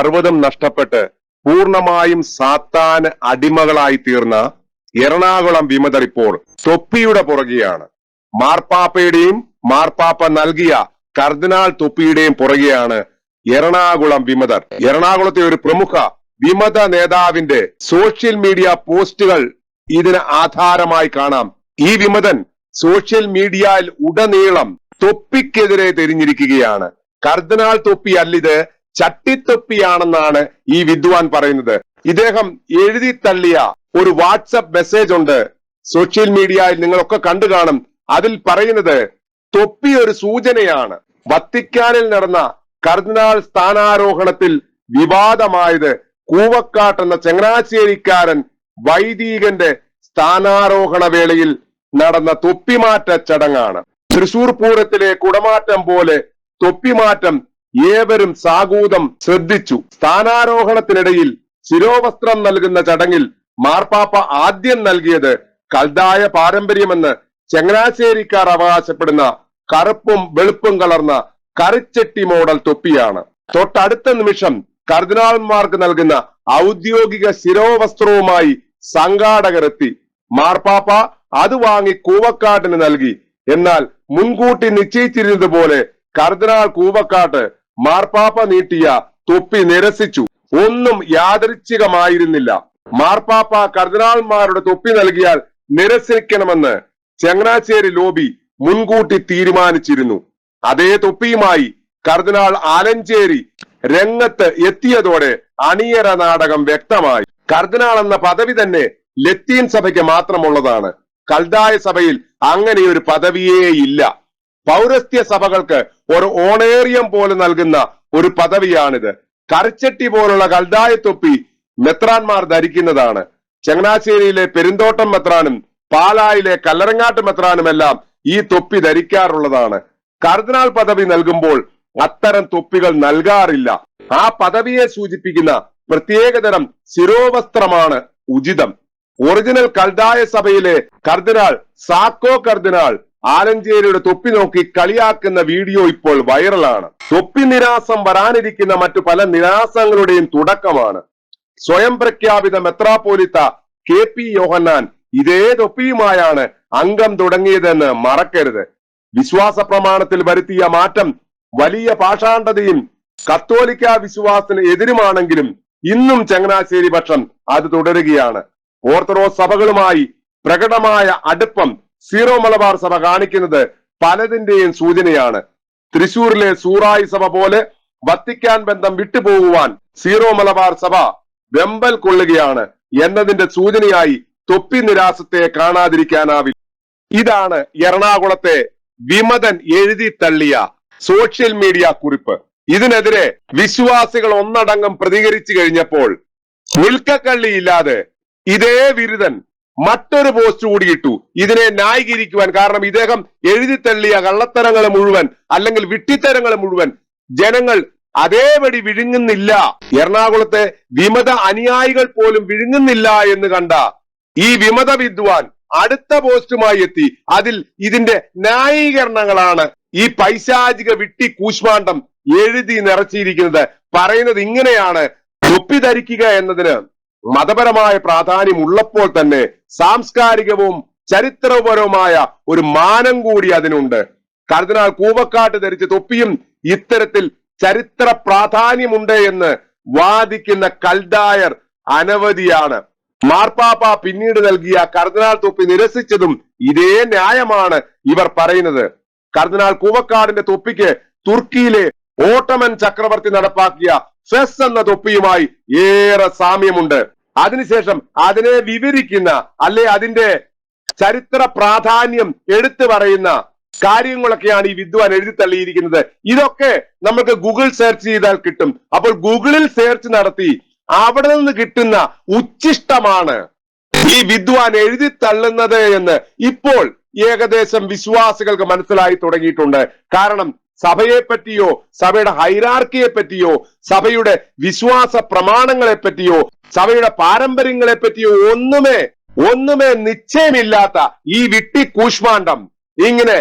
സർവതും നഷ്ടപ്പെട്ട് പൂർണമായും സാത്താന് അടിമകളായി തീർന്ന എറണാകുളം വിമതർ ഇപ്പോൾ തൊപ്പിയുടെ പുറകെയാണ്. മാർപ്പാപ്പയുടെയും മാർപ്പാപ്പ നൽകിയ കർദിനാൾ തൊപ്പിയുടെയും പുറകെയാണ് എറണാകുളം വിമതർ. എറണാകുളത്തെ ഒരു പ്രമുഖ വിമത നേതാവിന്റെ സോഷ്യൽ മീഡിയ പോസ്റ്റുകൾ ഇതിന് ആധാരമായി കാണാം. ഈ വിമതൻ സോഷ്യൽ മീഡിയയിൽ ഉടനീളം തൊപ്പിക്കെതിരെ തിരിഞ്ഞിരിക്കുകയാണ്. കർദിനാൾ തൊപ്പി അല്ലിത് ചട്ടിത്തൊപ്പിയാണെന്നാണ് ഈ വിദ്വാൻ പറയുന്നത്. ഇദ്ദേഹം എഴുതി തള്ളിയ ഒരു വാട്സപ്പ് മെസ്സേജ് ഉണ്ട്. സോഷ്യൽ മീഡിയയിൽ നിങ്ങളൊക്കെ കണ്ടു കാണും. അതിൽ പറയുന്നത് തൊപ്പി ഒരു സൂചനയാണ്. വത്തിക്കാനിൽ നടന്ന കർദിനാൾ സ്ഥാനാരോഹണത്തിൽ വിവാദമായത് കൂവക്കാട്ട് എന്ന ചങ്ങനാശ്ശേരിക്കാരൻ വൈദികന്റെ സ്ഥാനാരോഹണ വേളയിൽ നടന്ന തൊപ്പിമാറ്റ ചടങ്ങാണ്. തൃശൂർ പൂരത്തിലെ കുടമാറ്റം പോലെ തൊപ്പിമാറ്റം ഏവരും സാഗൂതം ശ്രദ്ധിച്ചു. സ്ഥാനാരോഹണത്തിനിടയിൽ ശിരോവസ്ത്രം നൽകുന്ന ചടങ്ങിൽ മാർപ്പാപ്പ ആദ്യം നൽകിയത് കൽതായ പാരമ്പര്യമെന്ന് ചങ്ങനാശ്ശേരിക്കാർ അവകാശപ്പെടുന്ന കറുപ്പും വെളുപ്പും കലർന്ന കറിച്ചെട്ടി മോഡൽ തൊപ്പിയാണ്. തൊട്ടടുത്ത നിമിഷം കർദിനാൾമാർക്ക് നൽകുന്ന ഔദ്യോഗിക ശിരോവസ്ത്രവുമായി സംഘാടകർ എത്തി മാർപ്പാപ്പ അത് വാങ്ങി കൂവക്കാട്ടിന് നൽകി. എന്നാൽ മുൻകൂട്ടി നിശ്ചയിച്ചിരുന്നത് പോലെ കർദിനാൾ കൂവക്കാട്ട് മാർപ്പാപ്പ നീട്ടിയ തൊപ്പി നിരസിച്ചു. ഒന്നും യാദൃച്ഛികമായിരുന്നില്ല. മാർപ്പാപ്പ കർദിനാൾമാരുടെ തൊപ്പി നൽകിയാൽ നിരസിക്കണമെന്ന് ചങ്ങനാശ്ശേരി ലോബി മുൻകൂട്ടി തീരുമാനിച്ചിരുന്നു. അതേ തൊപ്പിയുമായി കർദിനാൾ ആലഞ്ചേരി രംഗത്ത് എത്തിയതോടെ അണിയറ നാടകം വ്യക്തമായി. കർദിനാൾ എന്ന പദവി തന്നെ ലത്തീൻ സഭയ്ക്ക് മാത്രമുള്ളതാണ്. കൽദായ സഭയിൽ അങ്ങനെ ഒരു പദവിയേ ഇല്ല. പൗരസ്ത്യ സഭകൾക്ക് ഒരു ഓണേറിയം പോലെ നൽകുന്ന ഒരു പദവിയാണിത്. കരച്ചട്ടി പോലുള്ള കൽദായ തൊപ്പി മെത്രാൻമാർ ധരിക്കുന്നതാണ്. ചങ്ങനാശ്ശേരിയിലെ പെരുന്തോട്ടം മെത്രാനും പാലായിലെ കല്ലറങ്ങാട്ട് മെത്രാനുമെല്ലാം ഈ തൊപ്പി ധരിക്കാറുള്ളതാണ്. കർദിനാൾ പദവി നൽകുമ്പോൾ അത്തരം തൊപ്പികൾ നൽകാറില്ല. ആ പദവിയെ സൂചിപ്പിക്കുന്ന പ്രത്യേകതരം ശിരോവസ്ത്രമാണ് ഉചിതം. ഒറിജിനൽ കൽദായ സഭയിലെ കർദിനാൾ സാക്കോ കർദിനാൾ ആലഞ്ചേരിയുടെ തൊപ്പി നോക്കി കളിയാക്കുന്ന വീഡിയോ ഇപ്പോൾ വൈറലാണ്. തൊപ്പി നിരാസം വരാനിരിക്കുന്ന മറ്റു പല നിരാസങ്ങളുടെയും തുടക്കമാണ്. സ്വയം പ്രഖ്യാപിത മെത്രാപോലിത്ത കെ പി യോഹന്നാൻ ഇതേ തൊപ്പിയുമായാണ് അംഗം തുടങ്ങിയതെന്ന് മറക്കരുത്. വിശ്വാസ പ്രമാണത്തിൽ വരുത്തിയ മാറ്റം വലിയ പാഷാണ്ഡതയും കത്തോലിക്ക വിശ്വാസത്തിന് എതിരുമാണെങ്കിലും ഇന്നും ചങ്ങനാശ്ശേരി പക്ഷം അത് തുടരുകയാണ്. ഓർത്തഡോക്സ് സഭകളുമായി പ്രകടമായ അടുപ്പം സീറോ മലബാർ സഭ കാണിക്കുന്നത് പലതിന്റെയും സൂചനയാണ്. തൃശൂരിലെ സൂറായി സഭ പോലെ വത്തിക്കാൻ ബന്ധം വിട്ടുപോകുവാൻ സീറോ മലബാർ സഭ വെമ്പൽ കൊള്ളുകയാണ് എന്നതിന്റെ സൂചനയായി തൊപ്പി നിരാശത്തെ കാണാതിരിക്കാനാവില്ല. ഇതാണ് എറണാകുളത്തെ വിമതൻ എഴുതി തള്ളിയ സോഷ്യൽ മീഡിയ കുറിപ്പ്. ഇതിനെതിരെ വിശ്വാസികൾ ഒന്നടങ്കം പ്രതികരിച്ചു കഴിഞ്ഞപ്പോൾ ഉൽക്കക്കള്ളിയില്ലാതെ ഇതേ വിരുദൻ മറ്റൊരു പോസ്റ്റ് കൂടി ഇട്ടു. ഇതിനെ ന്യായീകരിക്കുവാൻ കാരണം ഇദ്ദേഹം എഴുതി തള്ളിയ കള്ളത്തരങ്ങൾ മുഴുവൻ അല്ലെങ്കിൽ വിട്ടിത്തരങ്ങൾ മുഴുവൻ ജനങ്ങൾ അതേപടി വിഴുങ്ങുന്നില്ല. എറണാകുളത്തെ വിമത അനുയായികൾ പോലും വിഴുങ്ങുന്നില്ല എന്ന് കണ്ട ഈ വിമത വിദ്വാൻ അടുത്ത പോസ്റ്റുമായി എത്തി. അതിൽ ഇതിന്റെ ന്യായീകരണങ്ങളാണ് ഈ പൈശാചിക വിട്ടി കൂശ്മാണ്ഡം എഴുതി നിറച്ചിരിക്കുന്നത്. പറയുന്നത് ഇങ്ങനെയാണ്. തൊപ്പി ധരിക്കുക എന്നതിന് മതപരമായ പ്രാധാന്യം ഉള്ളപ്പോൾ തന്നെ സാംസ്കാരികവും ചരിത്രപരവുമായ ഒരു മാനം കൂടി അതിനുണ്ട്. കർദിനാൾ കൂവക്കാട്ട് ധരിച്ച തൊപ്പിയും ഇത്തരത്തിൽ ചരിത്ര പ്രാധാന്യമുണ്ട് എന്ന് വാദിക്കുന്ന കൽദായർ അനവധിയാണ്. മാർപ്പാപ്പ പിന്നീട് നൽകിയ കർദിനാൾ തൊപ്പി നിരസിച്ചതും ഇതേ ന്യായമാണ് ഇവർ പറയുന്നത്. കർദിനാൾ കൂവക്കാടിന്റെ തൊപ്പിക്ക് തുർക്കിയിലെ ഓട്ടമൻ ചക്രവർത്തി നടപ്പാക്കിയ ഫെസ് എന്ന തൊപ്പിയുമായി ഏറെ സാമ്യമുണ്ട്. അതിനുശേഷം അതിനെ വിവരിക്കുന്ന അല്ലെ അതിന്റെ ചരിത്ര പ്രാധാന്യം എടുത്തു പറയുന്ന കാര്യങ്ങളൊക്കെയാണ് ഈ വിദ്വാൻ എഴുതി തള്ളിയിരിക്കുന്നത്. ഇതൊക്കെ നമുക്ക് ഗൂഗിൾ സെർച്ച് ചെയ്താൽ കിട്ടും. അപ്പോൾ ഗൂഗിളിൽ സെർച്ച് നടത്തി അവിടെ നിന്ന് കിട്ടുന്ന ഉച്ചിഷ്ടമാണ് ഈ വിദ്വാൻ എഴുതി തള്ളുന്നത് എന്ന് ഇപ്പോൾ ഏകദേശം വിശ്വാസികൾക്ക് മനസ്സിലായി തുടങ്ങിയിട്ടുണ്ട്. കാരണം സഭയെ പറ്റിയോ സഭയുടെ ഹൈറാർക്കിയെ പറ്റിയോ സഭയുടെ വിശ്വാസ പ്രമാണങ്ങളെ പറ്റിയോ സഭയുടെ പാരമ്പര്യങ്ങളെ പറ്റിയോ ഒന്നുമേ ഒന്നുമേ നിശ്ചയമില്ലാത്ത ഈ വിട്ടി കൂഷ്മാണ്ഡം ഇങ്ങനെ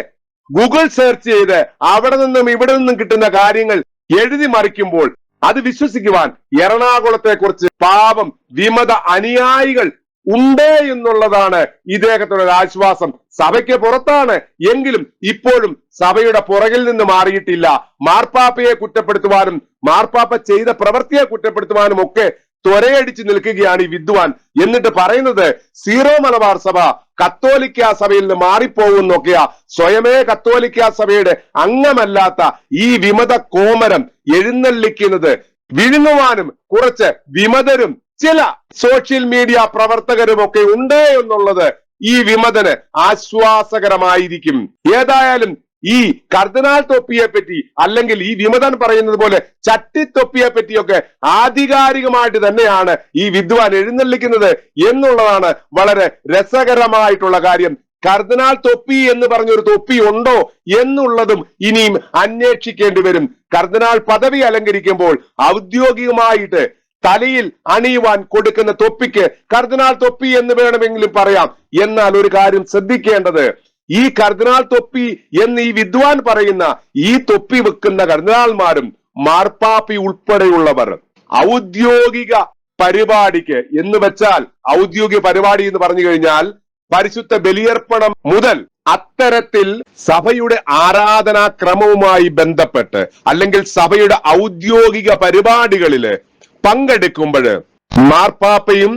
ഗൂഗിൾ സെർച്ച് ചെയ്ത് അവിടെ നിന്നും ഇവിടെ നിന്നും കിട്ടുന്ന കാര്യങ്ങൾ എഴുതി മറിക്കുമ്പോൾ അത് വിശ്വസിക്കുവാൻ എറണാകുളത്തെ കുറിച്ച് പാപം വിമത അനുയായികൾ ഉണ്ട് എന്നുള്ളതാണ് ഇദ്ദേഹത്തിന്റെ ഒരു ആശ്വാസം. സഭയ്ക്ക് പുറത്താണ്. എങ്കിലും ഇപ്പോഴും സഭയുടെ പുറകിൽ നിന്ന് മാറിയിട്ടില്ല. മാർപ്പാപ്പയെ കുറ്റപ്പെടുത്തുവാനും മാർപ്പാപ്പ ചെയ്ത പ്രവൃത്തിയെ കുറ്റപ്പെടുത്തുവാനും ഒക്കെ ത്വരയടിച്ചു നിൽക്കുകയാണ് ഈ വിദ്വാൻ. എന്നിട്ട് പറയുന്നത് സീറോ മലബാർ സഭ കത്തോലിക്ക സഭയിൽ നിന്ന് മാറിപ്പോകുന്നൊക്കെയാ. സ്വയമേ കത്തോലിക്ക സഭയുടെ അംഗമല്ലാത്ത ഈ വിമത കോമരം എഴുന്നള്ളിക്കുന്നത്. വിഴുങ്ങുവാനും കുറച്ച് വിമതരും ചില സോഷ്യൽ മീഡിയ പ്രവർത്തകരും ഒക്കെ ഉണ്ട് എന്നുള്ളത് ഈ വിമതന് ആശ്വാസകരമായിരിക്കും. ഏതായാലും ഈ കർദിനാൾ തൊപ്പിയെ പറ്റി അല്ലെങ്കിൽ ഈ വിമതൻ പറയുന്നത് പോലെ ചട്ടിത്തൊപ്പിയെ പറ്റിയൊക്കെ ആധികാരികമായിട്ട് തന്നെയാണ് ഈ വിദ്വാൻ എഴുന്നള്ളിക്കുന്നത് എന്നുള്ളതാണ് വളരെ രസകരമായിട്ടുള്ള കാര്യം. കർദിനാൾ തൊപ്പി എന്ന് പറഞ്ഞൊരു തൊപ്പി ഉണ്ടോ എന്നുള്ളതും ഇനിയും അന്വേഷിക്കേണ്ടി വരും. കർദിനാൾ പദവി അലങ്കരിക്കുമ്പോൾ ഔദ്യോഗികമായിട്ട് തലയിൽ അണിയുവാൻ കൊടുക്കുന്ന തൊപ്പിക്ക് കർദിനാൾ തൊപ്പി എന്ന് വേണമെങ്കിലും പറയാം. എന്നാൽ ഒരു കാര്യം ശ്രദ്ധിക്കേണ്ടത് ഈ കർദിനാൾ തൊപ്പി എന്ന് ഈ വിദ്വാൻ പറയുന്ന ഈ തൊപ്പി വെക്കുന്ന കർദിനാൾമാരും മാർപ്പാപ്പി ഉൾപ്പെടെയുള്ളവർ. ഔദ്യോഗിക പരിപാടിക്ക് എന്ന് വെച്ചാൽ ഔദ്യോഗിക പരിപാടി എന്ന് പറഞ്ഞു കഴിഞ്ഞാൽ പരിശുദ്ധ ബലിയർപ്പണം മുതൽ അത്തരത്തിൽ സഭയുടെ ആരാധനാക്രമവുമായി ബന്ധപ്പെട്ട് അല്ലെങ്കിൽ സഭയുടെ ഔദ്യോഗിക പരിപാടികളിൽ പങ്കെടുക്കുമ്പോൾ മാർപ്പാപ്പയും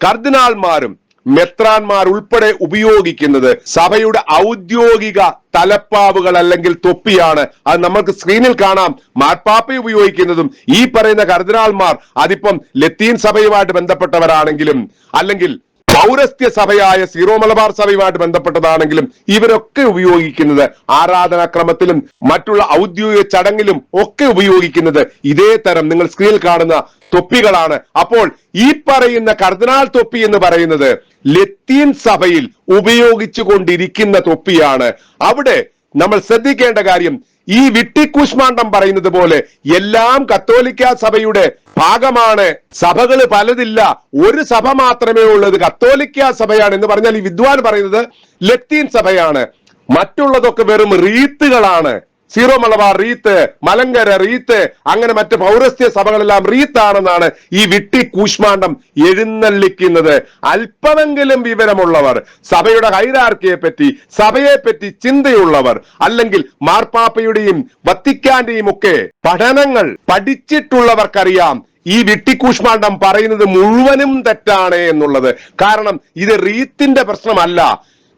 കർദിനാൾമാരും മെത്രാന്മാർ ഉൾപ്പെടെ ഉപയോഗിക്കുന്നത് സഭയുടെ ഔദ്യോഗിക തലപ്പാവുകൾ അല്ലെങ്കിൽ തൊപ്പിയാണ്. അത് നമുക്ക് സ്ക്രീനിൽ കാണാം. മാർപ്പാപ്പ ഉപയോഗിക്കുന്നതും ഈ പറയുന്ന കർദിനാൾമാർ അതിപ്പം ലത്തീൻ സഭയുമായിട്ട് ബന്ധപ്പെട്ടവരാണെങ്കിലും അല്ലെങ്കിൽ പൗരസ്ത്യ സഭയായ സീറോ മലബാർ സഭയുമായിട്ട് ബന്ധപ്പെട്ടതാണെങ്കിലും ഇവരൊക്കെ ഉപയോഗിക്കുന്നത് ആരാധനാക്രമത്തിലും മറ്റുള്ള ഔദ്യോഗിക ചടങ്ങിലും ഒക്കെ ഉപയോഗിക്കുന്നത് ഇതേ തരം നിങ്ങൾ സ്ക്രീനിൽ കാണുന്ന തൊപ്പികളാണ്. അപ്പോൾ ഈ പറയുന്ന കർദിനാൾ തൊപ്പി എന്ന് പറയുന്നത് ലത്തീൻ സഭയിൽ ഉപയോഗിച്ചു കൊണ്ടിരിക്കുന്ന തൊപ്പിയാണ്. അവിടെ നമ്മൾ ശ്രദ്ധിക്കേണ്ട കാര്യം ഈ വിട്ടിക്കൂഷ്മാണ്ടം പറയുന്നത് പോലെ എല്ലാം കത്തോലിക്ക സഭയുടെ ഭാഗമാണ്. സഭകൾ പലതില്ല. ഒരു സഭ മാത്രമേ ഉള്ളത് കത്തോലിക്ക സഭയാണ് എന്ന് പറഞ്ഞാൽ ഈ വിദ്വാൻ പറയുന്നത് ലത്തീൻ സഭയാണ്. മറ്റുള്ളതൊക്കെ വെറും റീത്തുകളാണ്. സീറോ മലബാർ റീത്ത് മലങ്കര റീത്ത് അങ്ങനെ മറ്റ് പൗരസ്ത്യ സഭകളെല്ലാം റീത്താണെന്നാണ് ഈ വിട്ടി കൂഷ്മാണ്ഡം എഴുന്നള്ളിക്കുന്നത്. അല്പമെങ്കിലും വിവരമുള്ളവർ സഭയുടെ ഹൈരാർക്കിയെ പറ്റി സഭയെ പറ്റി ചിന്തയുള്ളവർ അല്ലെങ്കിൽ മാർപ്പാപ്പയുടെയും വത്തിക്കാന്റെയും ഒക്കെ പഠനങ്ങൾ പഠിച്ചിട്ടുള്ളവർക്കറിയാം ഈ വിട്ടിക്കൂഷ്മാണ്ഡം പറയുന്നത് മുഴുവനും തെറ്റാണ് എന്നുള്ളത്. കാരണം ഇത് റീത്തിന്റെ പ്രശ്നമല്ല.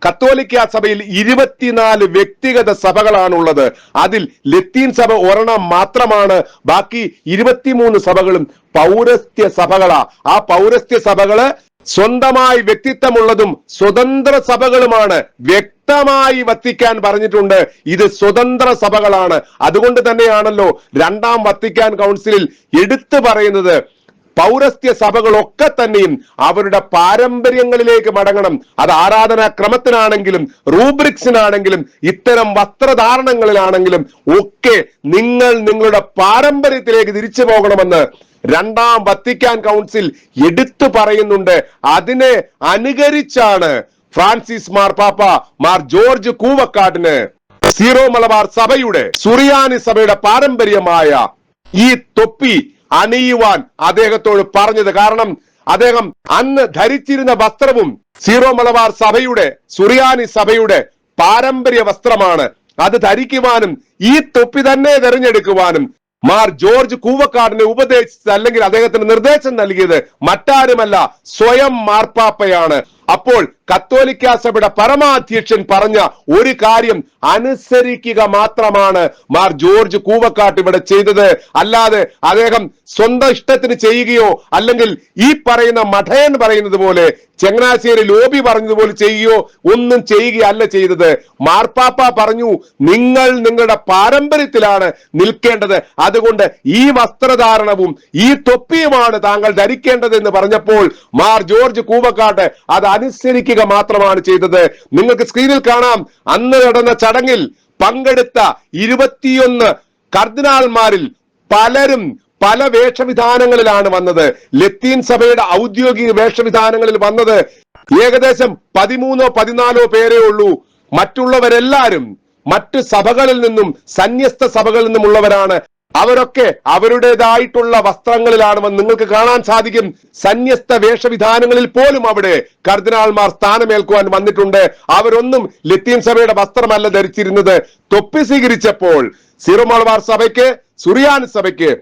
കത്തോലിക്ക സഭയിൽ ഇരുപത്തിനാല് വ്യക്തിഗത സഭകളാണുള്ളത്. അതിൽ ലത്തീൻ സഭ ഒരെണ്ണം മാത്രമാണ്. ബാക്കി ഇരുപത്തിമൂന്ന് സഭകളും പൗരസ്ത്യ സഭകളാ. ആ പൗരസ്ത്യ സഭകൾ സ്വന്തമായി വ്യക്തിത്വമുള്ളതും സ്വതന്ത്ര സഭകളുമാണ് വ്യക്തമായി വത്തിക്കാൻ പറഞ്ഞിട്ടുണ്ട്. ഇത് സ്വതന്ത്ര സഭകളാണ്. അതുകൊണ്ട് തന്നെയാണല്ലോ രണ്ടാം വത്തിക്കാൻ കൗൺസിലിൽ എടുത്തു പറയുന്നത്. പൗരസ്ത്യ സഭകളൊക്കെ തന്നെയും അവരുടെ പാരമ്പര്യങ്ങളിലേക്ക് മടങ്ങണം. അത് ആരാധനാ ക്രമത്തിനാണെങ്കിലും റൂബ്രിക്സിനാണെങ്കിലും ഇത്തരം വസ്ത്രധാരണങ്ങളിലാണെങ്കിലും ഒക്കെ നിങ്ങൾ നിങ്ങളുടെ പാരമ്പര്യത്തിലേക്ക് തിരിച്ചു പോകണമെന്ന് രണ്ടാം വത്തിക്കാൻ കൗൺസിൽ എടുത്തു പറയുന്നുണ്ട്. അതിനെ അനുകരിച്ചാണ് ഫ്രാൻസിസ് മാർപ്പാപ്പ മാർ ജോർജ് കൂവക്കാടിന് സീറോ മലബാർ സഭയുടെ സുറിയാനി സഭയുടെ പാരമ്പര്യമായ ഈ തൊപ്പി അണിയുവാൻ അദ്ദേഹത്തോട് പറഞ്ഞത് കാരണം അദ്ദേഹം അന്ന് ധരിച്ചിരുന്ന വസ്ത്രവും സീറോ മലബാർ സഭയുടെ സുറിയാനി സഭയുടെ പാരമ്പര്യ വസ്ത്രമാണ്. അത് ധരിക്കുവാനും ഈ തൊപ്പി തന്നെ തെരഞ്ഞെടുക്കുവാനും മാർ ജോർജ് കൂവക്കാടിനെ ഉപദേശിച്ചത് അല്ലെങ്കിൽ അദ്ദേഹത്തിന് നിർദ്ദേശം നൽകിയത് മറ്റാരുമല്ല സ്വയം മാർപ്പാപ്പയാണ്. അപ്പോൾ കത്തോലിക്ക സഭയുടെ പരമാധ്യക്ഷൻ പറഞ്ഞ ഒരു കാര്യം അനുസരിക്കുക മാത്രമാണ് മാർ ജോർജ് കൂവക്കാട്ട് ഇവിടെ ചെയ്തത്. അല്ലാതെ അദ്ദേഹം സ്വന്തം ഇഷ്ടത്തിന് ചെയ്യുകയോ അല്ലെങ്കിൽ ഈ പറയുന്ന മഠയൻ പറയുന്നത് പോലെ ചങ്ങനാശ്ശേരി ലോബി പറഞ്ഞതുപോലെ ചെയ്യുകയോ ഒന്നും ചെയ്യുകയല്ല ചെയ്തത്. മാർപ്പാപ്പ പറഞ്ഞു നിങ്ങൾ നിങ്ങളുടെ പാരമ്പര്യത്തിലാണ് നിൽക്കേണ്ടത്. അതുകൊണ്ട് ഈ വസ്ത്രധാരണവും ഈ തൊപ്പിയുമാണ് താങ്കൾ ധരിക്കേണ്ടത് എന്ന് പറഞ്ഞപ്പോൾ മാർ ജോർജ് കൂവക്കാട്ട് അത് അനുസരിക്കുക മാത്രമാണ് ചെയ്തത്. നിങ്ങൾക്ക് സ്ക്രീനിൽ കാണാം. അന്ന് നടന്ന ചടങ്ങിൽ പങ്കെടുത്ത ഇരുപത്തിയൊന്ന് കർദിനാൾമാരിൽ പലരും പല വേഷവിധാനങ്ങളിലാണ് വന്നത്. ലത്തീൻ സഭയുടെ ഔദ്യോഗിക വേഷവിധാനങ്ങളിൽ വന്നത് ഏകദേശം പതിമൂന്നോ പതിനാലോ പേരേ ഉള്ളൂ. മറ്റുള്ളവരെല്ലാരും മറ്റ് സഭകളിൽ നിന്നും സന്യസ്ത സഭകളിൽ നിന്നുമുള്ളവരാണ്. അവരൊക്കെ അവരുടേതായിട്ടുള്ള വസ്ത്രങ്ങളിലാണെന്ന് നിങ്ങൾക്ക് കാണാൻ സാധിക്കും. സന്യസ്ത വേഷവിധാനങ്ങളിൽ പോലും അവിടെ കർദിനാൾമാർ സ്ഥാനമേൽക്കുവാൻ വന്നിട്ടുണ്ട്. അവരൊന്നും ലത്തീൻ സഭയുടെ വസ്ത്രമല്ല ധരിച്ചിരുന്നത്. തൊപ്പി സ്വീകരിച്ചപ്പോൾ സീറോ സഭയ്ക്ക് സുറിയാൻ സഭയ്ക്ക്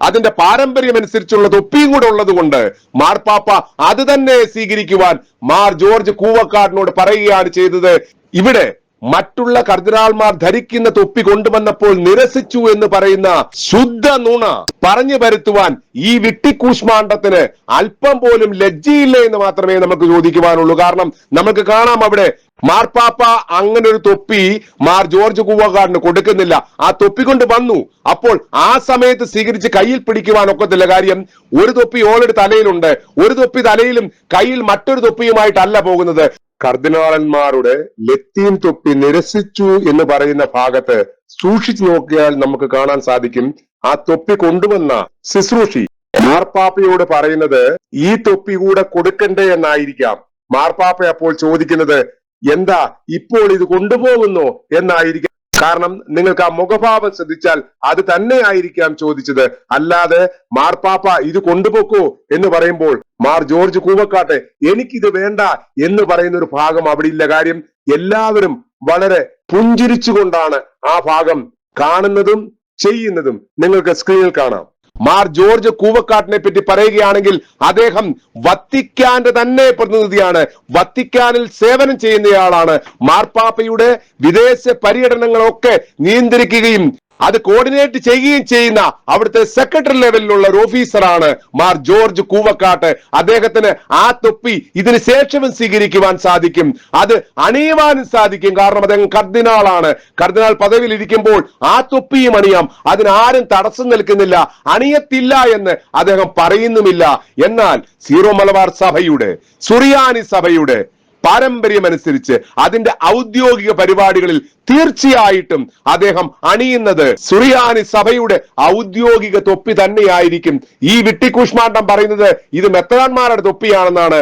അതിന്റെ പാരമ്പര്യം അനുസരിച്ചുള്ള തൊപ്പിയും കൂടെ ഉള്ളത് കൊണ്ട് മാർപ്പാപ്പ അത് തന്നെ സ്വീകരിക്കുവാൻ മാർ ജോർജ് കൂവക്കാടിനോട് പറയുകയാണ് ചെയ്തത്. ഇവിടെ മറ്റുള്ള കർദിനാൾമാർ ധരിക്കുന്ന തൊപ്പി കൊണ്ടുവന്നപ്പോൾ നിരസിച്ചു എന്ന് പറയുന്ന ശുദ്ധ നുണ പറഞ്ഞു വരുത്തുവാൻ ഈ വിട്ടിക്കൂഷ്മാണ്ടത്തിന് അല്പം പോലും ലജ്ജയില്ല എന്ന് മാത്രമേ നമുക്ക് ചോദിക്കുവാനുള്ളൂ. കാരണം നമുക്ക് കാണാം അവിടെ മാർപ്പാപ്പ അങ്ങനെ ഒരു തൊപ്പി മാർ ജോർജ് കൂവക്കാടിന് കൊടുക്കുന്നില്ല. ആ തൊപ്പി കൊണ്ട് വന്നു. അപ്പോൾ ആ സമയത്ത് സ്വീകരിച്ച് കയ്യിൽ പിടിക്കുവാൻ ഒക്കത്തില്ല. കാര്യം ഒരു തൊപ്പി ഓൾറെഡി തലയിലുണ്ട്. ഒരു തൊപ്പി തലയിലും കയ്യിൽ മറ്റൊരു തൊപ്പിയുമായിട്ടല്ല പോകുന്നത്. കർദിനാളന്മാരുടെ ലത്തീൻ തൊപ്പി നിരസിച്ചു എന്ന് പറയുന്ന ഭാഗത്ത് സൂക്ഷിച്ചു നോക്കിയാൽ നമുക്ക് കാണാൻ സാധിക്കും. ആ തൊപ്പി കൊണ്ടുവന്ന ശുശ്രൂഷി മാർപ്പാപ്പയോട് പറയുന്നത് ഈ തൊപ്പി കൂടെ കൊടുക്കണ്ടേ എന്നായിരിക്കാം. മാർപ്പാപ്പ അപ്പോൾ ചോദിക്കുന്നത് എന്താ ഇപ്പോൾ ഇത് കൊണ്ടുപോകുന്നു? എന്നായിരിക്കാം. കാരണം നിങ്ങൾക്ക് ആ മുഖഭാവം ശ്രദ്ധിച്ചാൽ അത് തന്നെ ആയിരിക്കാം ചോദിച്ചത്. അല്ലാതെ മാർപ്പാപ്പ ഇത് കൊണ്ടുപോക്കോ എന്ന് പറയുമ്പോൾ മാർ ജോർജ് കൂവക്കാട്ടെ എനിക്കിത് വേണ്ട എന്ന് പറയുന്ന ഒരു ഭാഗം അവിടെ ഇല്ല കാര്യം എല്ലാവരും വളരെ പുഞ്ചിരിച്ചുകൊണ്ടാണ് ആ ഭാഗം കാണുന്നതും ചെയ്യുന്നതും. നിങ്ങൾക്ക് സ്ക്രീനിൽ കാണാം. മാർ ജോർജ് കൂവക്കാട്ടിനെ പറ്റി പറയുകയാണെങ്കിൽ അദ്ദേഹം വത്തിക്കാന്റെ തന്നെ പ്രതിനിധിയാണ്. വത്തിക്കാനിൽ സേവനം ചെയ്യുന്നയാളാണ്. മാർപ്പാപ്പയുടെ വിദേശ പര്യടനങ്ങളൊക്കെ നിയന്ത്രിക്കുകയും അത് കോർഡിനേറ്റ് ചെയ്യുകയും ചെയ്യുന്ന അവിടുത്തെ സെക്രട്ടറി ലെവലിലുള്ള ഒരു ഓഫീസറാണ് മാർ ജോർജ് കൂവക്കാട്ട്. അദ്ദേഹത്തിന് ആ തൊപ്പി ഇതിന് ശേഷവും സ്വീകരിക്കുവാൻ സാധിക്കും. അത് അണിയുവാനും സാധിക്കും. കാരണം അദ്ദേഹം കർദിനാളാണ്. കർദിനാൾ പദവിയിൽ ഇരിക്കുമ്പോൾ ആ തൊപ്പിയും അണിയാം. അതിനാരും തടസ്സം നിൽക്കുന്നില്ല. അണിയത്തില്ല എന്ന് അദ്ദേഹം പറയുന്നുമില്ല. എന്നാൽ സീറോ മലബാർ സഭയുടെ സുറിയാനി സഭയുടെ പാരമ്പര്യമനുസരിച്ച് അതിന്റെ ഔദ്യോഗിക പരിപാടികളിൽ തീർച്ചയായിട്ടും അദ്ദേഹം അണിയുന്നത് സുറിയാനി സഭയുടെ ഔദ്യോഗിക തൊപ്പി തന്നെയായിരിക്കും. ഈ വിട്ടിക്കുഷ്മാണ്ടം പറയുന്നത് ഇത് മെത്തനാന്മാരുടെ തൊപ്പിയാണെന്നാണ്.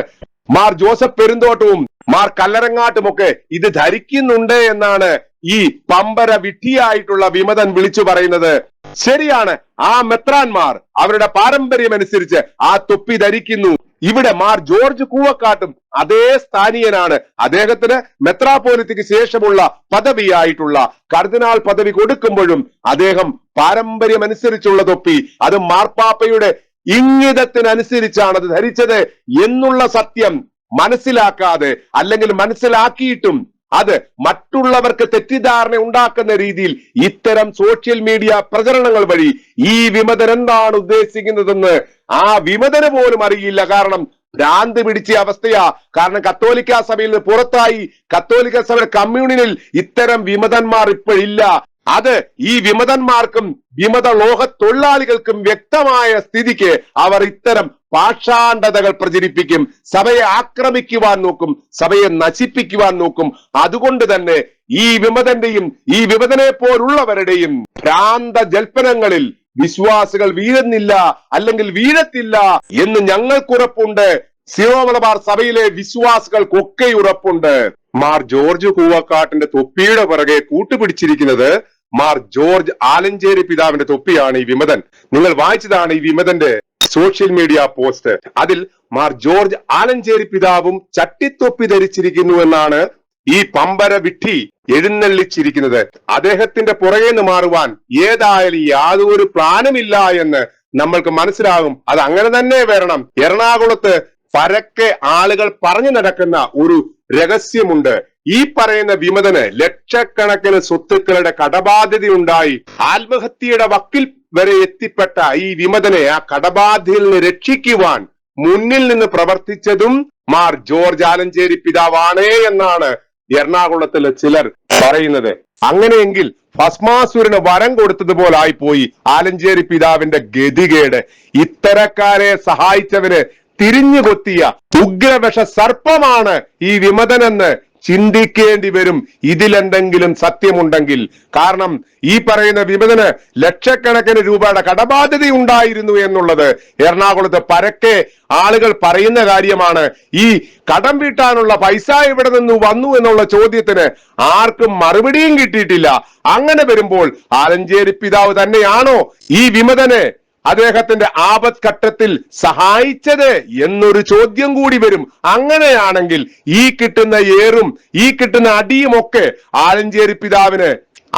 മാർ ജോസഫ് പെരുന്തോട്ടവും മാർ കല്ലറങ്ങാട്ടുമൊക്കെ ഇത് ധരിക്കുന്നുണ്ട് എന്നാണ് ഈ പമ്പര വിട്ടിയായിട്ടുള്ള വിമതൻ വിളിച്ചു പറയുന്നത്. ശരിയാണ് ആ മെത്രാന്മാർ അവരുടെ പാരമ്പര്യമനുസരിച്ച് ആ തൊപ്പി ധരിക്കുന്നു. ഇവിടെ മാർ ജോർജ് കൂവക്കാട്ടും അതേ സ്ഥാനീയനാണ്. അദ്ദേഹത്തിന് മെത്രാപോലിത്തിക്ക് ശേഷമുള്ള പദവിയായിട്ടുള്ള കർദിനാൾ പദവി കൊടുക്കുമ്പോഴും അദ്ദേഹം പാരമ്പര്യമനുസരിച്ചുള്ള തൊപ്പി അത് മാർപ്പാപ്പയുടെ ഇംഗിതത്തിനനുസരിച്ചാണ് അത് ധരിച്ചത് എന്നുള്ള സത്യം മനസ്സിലാക്കാതെ അല്ലെങ്കിൽ മനസ്സിലാക്കിയിട്ടും അത് മറ്റുള്ളവർക്ക് തെറ്റിദ്ധാരണ ഉണ്ടാക്കുന്ന രീതിയിൽ ഇത്തരം സോഷ്യൽ മീഡിയ പ്രചരണങ്ങൾ വഴി ഈ വിമതൻ എന്താണ് ഉദ്ദേശിക്കുന്നതെന്ന് ആ വിമതന് പോലും അറിയില്ല. കാരണം ഭ്രാന്ത് പിടിച്ച അവസ്ഥയാ. കാരണം കത്തോലിക്ക സഭയിൽ നിന്ന് പുറത്തായി. കത്തോലിക്ക സഭയുടെ കമ്മ്യൂണിനിൽ ഇത്തരം വിമതന്മാർ ഇപ്പോഴില്ല. അത് ഈ വിമതന്മാർക്കും വിമത ലോഹ തൊഴിലാളികൾക്കും വ്യക്തമായ സ്ഥിതിക്ക് അവർ ഇത്തരം പാഷാണ്ഡതകൾ പ്രചരിപ്പിക്കും. സഭയെ ആക്രമിക്കുവാൻ നോക്കും സഭയെ നശിപ്പിക്കുവാൻ നോക്കും. അതുകൊണ്ട് തന്നെ ഈ വിമതന്റെയും ഈ വിമതനെ പോലുള്ളവരുടെയും ഭ്രാന്ത ജൽപ്പനങ്ങളിൽ വിശ്വാസികൾ വീഴുന്നില്ല അല്ലെങ്കിൽ വീഴത്തില്ല എന്ന് ഞങ്ങൾക്കുറപ്പുണ്ട് സീറോ മലബാർ സഭയിലെ വിശ്വാസികൾക്കൊക്കെ ഉറപ്പുണ്ട്. മാർ ജോർജ് കൂവക്കാട്ടിന്റെ തൊപ്പിയുടെ പുറകെ കൂട്ടുപിടിച്ചിരിക്കുന്നത് മാർ ജോർജ് ആലഞ്ചേരി പിതാവിന്റെ തൊപ്പിയാണ് ഈ വിമതൻ. നിങ്ങൾ വായിച്ചതാണ് ഈ വിമതന്റെ സോഷ്യൽ മീഡിയ പോസ്റ്റ്. അതിൽ മാർ ജോർജ് ആലഞ്ചേരി പിതാവും ചട്ടിത്തൊപ്പി ധരിച്ചിരിക്കുന്നു എന്നാണ് ഈ പമ്പര വിട്ടി എഴുന്നള്ളിച്ചിരിക്കുന്നത്. അദ്ദേഹത്തിന്റെ പുറകെ നിന്ന് മാറുവാൻ ഏതായാലും യാതൊരു പ്ലാനുമില്ല എന്ന് നമ്മൾക്ക് മനസ്സിലാകും. അത് അങ്ങനെ തന്നെ വരണം. എറണാകുളത്ത് പരക്കെ ആളുകൾ പറഞ്ഞു നടക്കുന്ന ഒരു രഹസ്യമുണ്ട്. ഈ പറയുന്ന വിമതന് ലക്ഷക്കണക്കിന് സ്വത്തുക്കളുടെ കടബാധ്യതയുണ്ടായി ആത്മഹത്യയുടെ വക്കിൽ വരെ എത്തിപ്പെട്ട ഈ വിമതനെ ആ കടബാധ്യതയിൽ നിന്ന് രക്ഷിക്കുവാൻ മുന്നിൽ നിന്ന് പ്രവർത്തിച്ചതും മാർ ജോർജ് ആലഞ്ചേരി പിതാവാണ് എന്നാണ് എറണാകുളത്തിലെ ചിലർ പറയുന്നത്. അങ്ങനെയെങ്കിൽ ഭസ്മാസുരന് വരം കൊടുത്തതുപോലായി പോയി ആലഞ്ചേരി പിതാവിന്റെ ഗതികേട്. ഇത്തരക്കാരെ സഹായിച്ചവന് തിരിഞ്ഞു കൊത്തിയ ഉഗ്രവശ സർപ്പമാണ് ഈ വിമതനെന്ന് ചിന്തിക്കേണ്ടി വരും. ഇതിലെന്തെങ്കിലും സത്യമുണ്ടെങ്കിൽ. കാരണം ഈ പറയുന്ന വിമതന് ലക്ഷക്കണക്കിന് രൂപയുടെ കടബാധ്യത ഉണ്ടായിരുന്നു എന്നുള്ളത് എറണാകുളത്ത് പരക്കെ ആളുകൾ പറയുന്ന കാര്യമാണ്. ഈ കടം വീട്ടാനുള്ള പൈസ എവിടെ നിന്ന് വന്നു എന്നുള്ള ചോദ്യത്തിന് ആർക്കും മറുപടിയും കിട്ടിയിട്ടില്ല. അങ്ങനെ വരുമ്പോൾ ആലഞ്ചേരി പിതാവ് തന്നെയാണോ ഈ വിമതനെ അദ്ദേഹത്തിന്റെ ആപത് ഘട്ടത്തിൽ സഹായിച്ചത് എന്നൊരു ചോദ്യം കൂടി വരും. അങ്ങനെയാണെങ്കിൽ ഈ കിട്ടുന്ന ഏറും ഈ കിട്ടുന്ന അടിയും ഒക്കെ ആലഞ്ചേരി പിതാവിന്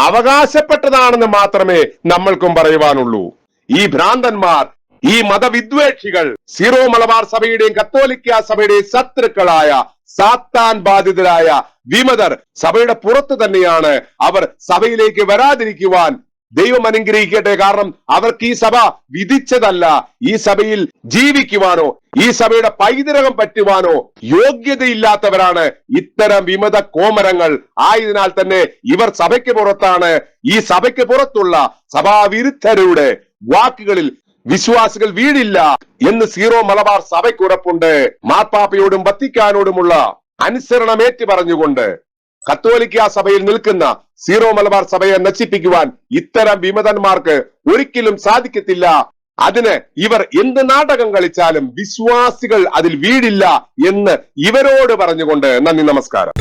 അവകാശപ്പെട്ടതാണെന്ന് മാത്രമേ നമ്മൾക്കും പറയുവാനുള്ളൂ. ഈ ഭ്രാന്തന്മാർ ഈ മതവിദ്വേഷികൾ സീറോ മലബാർ സഭയുടെയും കത്തോലിക്ക സഭയുടെയും ശത്രുക്കളായ സാത്താൻ ബാധിതരായ വിമതർ സഭയുടെ പുറത്ത് തന്നെയാണ് അവർ സഭയിലേക്ക് വരാതിരിക്കുവാൻ ദൈവം അനുഗ്രഹിക്കട്ടെ. കാരണം അവർക്ക് ഈ സഭ വിധിച്ചതല്ല. ഈ സഭയിൽ ജീവിക്കുവാനോ ഈ സഭയുടെ പൈതൃകം പറ്റുവാനോ യോഗ്യതയില്ലാത്തവരാണ് ഇത്തരം വിമത കോമരങ്ങൾ. ആയതിനാൽ തന്നെ ഇവർ സഭയ്ക്ക് പുറത്താണ്. ഈ സഭയ്ക്ക് പുറത്തുള്ള സഭാവിരുദ്ധരുടെ വാക്കുകളിൽ വിശ്വാസികൾ വീടില്ല എന്ന് സീറോ മലബാർ സഭയ്ക്ക് ഉറപ്പുണ്ട്. മാർപ്പാപ്പയോടും വത്തിക്കാനോടുമുള്ള അനുസരണമേറ്റ് പറഞ്ഞുകൊണ്ട് കത്തോലിക്ക സഭയിൽ നിൽക്കുന്ന സീറോ മലബാർ സഭയെ നശിപ്പിക്കുവാൻ ഇത്തരം വിമതന്മാർക്ക് ഒരിക്കലും സാധിക്കത്തില്ല. അതിന് ഇവർ എന്ത് നാടകം കളിച്ചാലും വിശ്വാസികൾ അതിൽ വീടില്ല എന്ന് ഇവരോട് പറഞ്ഞുകൊണ്ട് നന്ദി നമസ്കാരം.